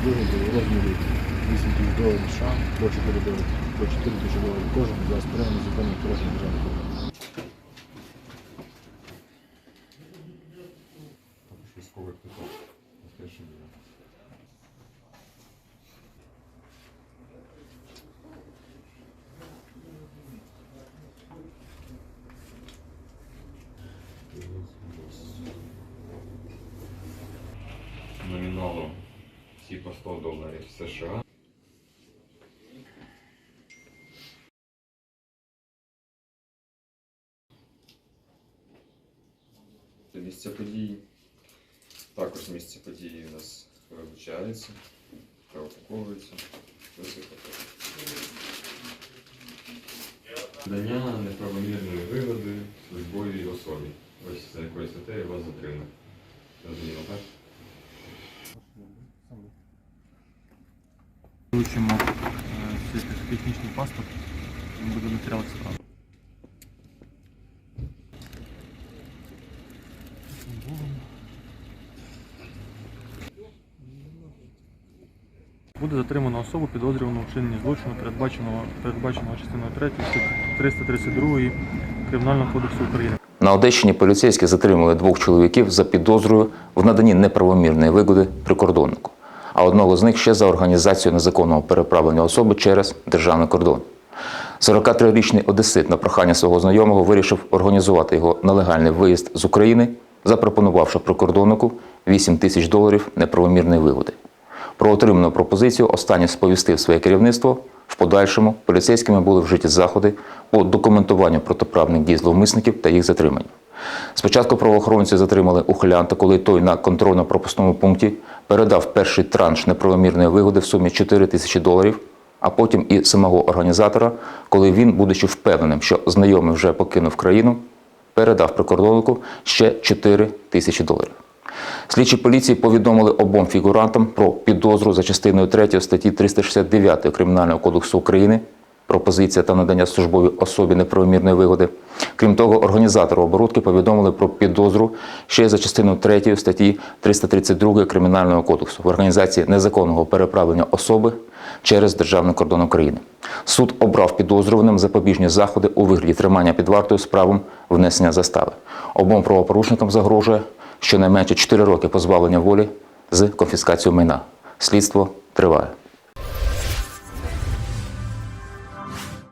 у розмірі 8 тисяч доларів США до 4 доларів, до 4 тисячі доларів кожен за сприяння законних порушень державних квиток. Номіналом всі по 100 доларів США. Це місце події. Також місце події у нас вилучається, висипати. Дання неправомірної вигоди службовій особі. Ось за якою статтею вас затримали. Розуміло, так? Вилучимо е, технічний паспорт, він буде матеріал справи. Буде затримано особу підозрювану вчиненні злочину, передбаченого, передбаченого частиною 3 332 Кримінального кодексу України. На Одещині поліцейські затримали двох чоловіків за підозрою в наданні неправомірної вигоди прикордоннику, а одного з них ще за організацію незаконного переправлення особи через державний кордон. 43-річний одесит на прохання свого знайомого вирішив організувати його нелегальний виїзд з України, запропонувавши прикордоннику 8 тисяч доларів неправомірної вигоди. Про отриману пропозицію останній сповістив своє керівництво. В подальшому поліцейськими були вжиті заходи по документуванню протиправних дій зловмисників та їх затриманню. Спочатку правоохоронці затримали ухилянта, коли той на контрольно-пропускному пункті передав перший транш неправомірної вигоди в сумі 4 тисячі доларів, а потім і самого організатора, коли він, будучи впевненим, що знайомий вже покинув країну, передав прикордоннику ще 4 тисячі доларів. Слідчі поліції повідомили обом фігурантам про підозру за частиною 3 статті 369 Кримінального кодексу України пропозиція та надання службовій особі неправомірної вигоди. Крім того, організатору оборудки повідомили про підозру ще за частиною 3 статті 332 Кримінального кодексу в організації незаконного переправлення особи через державний кордон України. Суд обрав підозрюваним запобіжні заходи у вигляді тримання під вартою з правом внесення застави. Обом правопорушникам загрожує щонайменше 4 роки позбавлення волі з конфіскацією майна. Слідство триває.